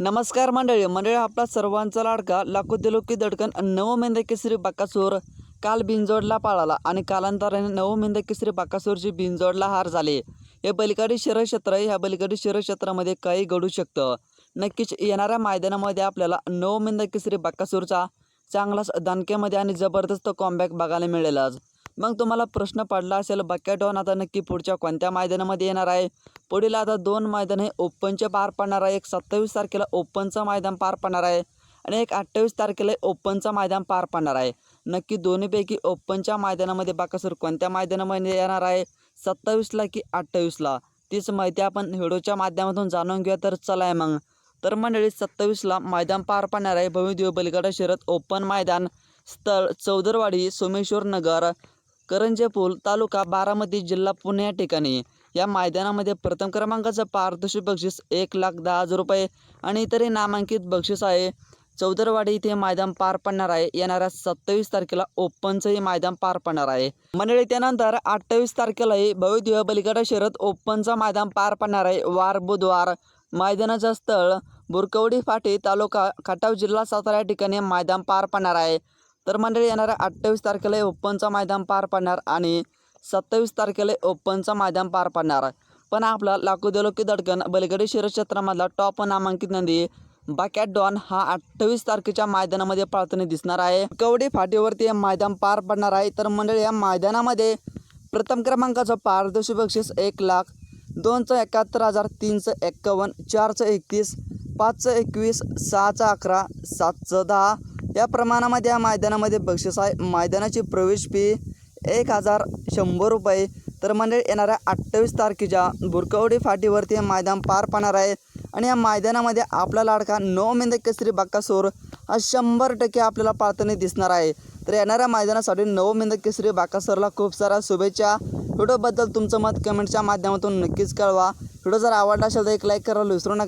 नमस्कार मंडळी मंडळी आपला सर्वांचा लाडका लाखो दिलोकी दडकन नव केसरी बाकासूर काल बिनजोडला पाळाला आणि कालांतराने नव केसरी बाकासूरची बिनजोडला हार झाले. हे बलिकाडी क्षेत्र ह्या बलिकाडी क्षेत्रामध्ये काही घडू शकतं. नक्कीच येणाऱ्या मैदानामध्ये आपल्याला नवमेंद केसरी बाकासूरचा चांगलाच दणक्यामध्ये आणि जबरदस्त कॉम्बॅक बघायला मिळेलच. मग तुम्हाला प्रश्न पडला असेल बकेटॉन आता नक्की पुढच्या कोणत्या मैदानामध्ये येणार आहे? पुढील आता दोन मैदान हे ओपनचे पार पडणार आहे. एक सत्तावीस तारखेला ओपनचं मैदान पार पडणार आहे आणि एक अठ्ठावीस तारखेला ओपनचं मैदान पार पडणार आहे. नक्की दोन्हीपैकी ओपनच्या मैदानामध्ये बाकासूर कोणत्या मैदानामध्ये येणार आहे? सत्तावीसला की अठ्ठावीसला? तीच माहिती आपण व्हिडिओच्या माध्यमातून जाणून घेऊया. तर चला आहे मग. तर मंडळी सत्तावीसला मैदान पार पडणार आहे. भव्यदेव बलगडा शरद ओपन मैदान स्थळ चौदरवाडी सोमेश्वर नगर. करंजे पूल तालुका बारामती जिल्हा पुणे या ठिकाणी. या मैदानामध्ये प्रथम क्रमांकाचं पारितोषिक बक्षीस एक लाख दहा हजार रुपये आणि इतरही नामांकित बक्षीस आहे. चौदरवाडी इथे मैदान पार पडणार आहे. येणाऱ्या सत्तावीस तारखेला ओपनचंही मैदान पार पडणार आहे. मंडळी त्यानंतर अठ्ठावीस तारखेलाही भव्यदिव्य बलिकडा शहरात ओपनचं मैदान पार पडणार आहे. वार बुधवार मैदानाचं स्थळ बुरकवडी फाटी तालुका खटाव जिल्हा सातारा या ठिकाणी मैदान पार पडणार आहे. तर मंडळी येणाऱ्या अठ्ठावीस तारखेला ओपनचा ओपनचं मैदान पार पडणार आणि सत्तावीस तारखेला ओपनचा ओपनचं मैदान पार पडणार. पण आपला लाखो देलोकी दडकन बलगडी क्षेत्रामधला टॉप नामांकित नंदी बाकॅट डॉन हा अठ्ठावीस तारखेच्या मैदानामध्ये पळताना दिसणार आहे. कवडी फाटीवरती हे मैदान पार पडणार आहे. तर मंडळी या मैदानामध्ये प्रथम क्रमांकाचं पारदर्शी बक्षीस एक लाख दोनचं एकाहत्तर हजार तीनचं एक्कावन्न चारचं एकतीस पाचचं एकवीस सहाचं अकरा सातचं दहा या प्रमाणामध्ये या मैदानामध्ये बक्षीस आहे. मैदानाची प्रवेश फी एक हजार शंभर रुपये. तर मंडळी येणाऱ्या अठ्ठावीस तारखेच्या बुरकवडी फाटीवरती हे मैदान पार पाहणार आहे. आणि या मैदानामध्ये आपला लाडका नऊ मेंदे केसरी बाक्कासोर हा शंभर टक्के आपल्याला पाळताना दिसणार आहे. तर येणाऱ्या मैदानासाठी नऊ मेंदे केसरी बाकासोरला खूप साऱ्या शुभेच्छा. व्हिडिओबद्दल तुमचं मत कमेंटच्या माध्यमातून नक्कीच कळवा. व्हिडिओ जर आवडला असेल तर एक लाईक करायला विसरू नका.